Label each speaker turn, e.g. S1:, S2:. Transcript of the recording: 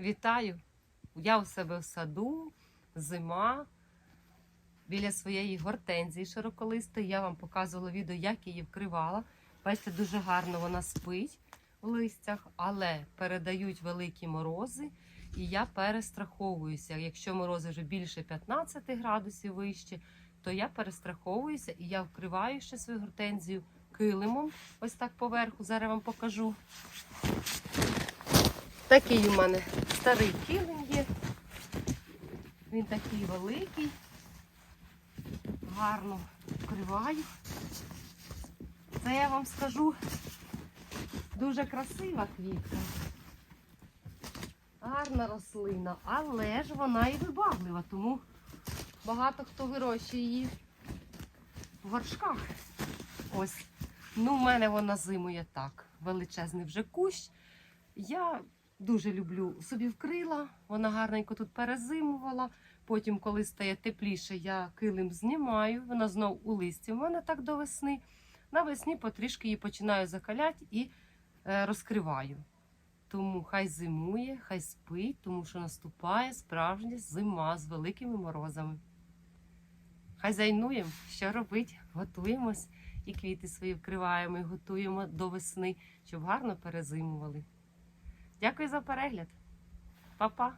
S1: Вітаю! Я у себе в саду, зима. Біля своєї гортензії широколистої. Я вам показувала відео, як її вкривала. Бачите, дуже гарно вона спить в листях, але передають великі морози, і я перестраховуюся. Якщо морози вже більше 15 градусів вище, то я перестраховуюся і я вкриваю ще свою гортензію килимом. Ось так поверху. Зараз вам покажу. Такий у мене старий килим є. Він такий великий. Гарно вкриваю. Це я вам скажу дуже красива квітка. Гарна рослина, але ж вона і вибаглива, тому багато хто вирощує її в горшках. Ось. Ну, в мене вона зимує так. Величезний вже кущ. Я дуже люблю собі вкрила, вона гарненько тут перезимувала. Потім, коли стає тепліше, я килим знімаю, вона знов у листі. У мене так до весни. Навесні потрішки її починаю закаляти і е, розкриваю. Тому хай зимує, хай спить, тому що наступає справжня зима з великими морозами. Хай зайнуємо, що робить, готуємось і квіти свої вкриваємо, і готуємо до весни, щоб гарно перезимували. Дякую за перегляд. Па-па!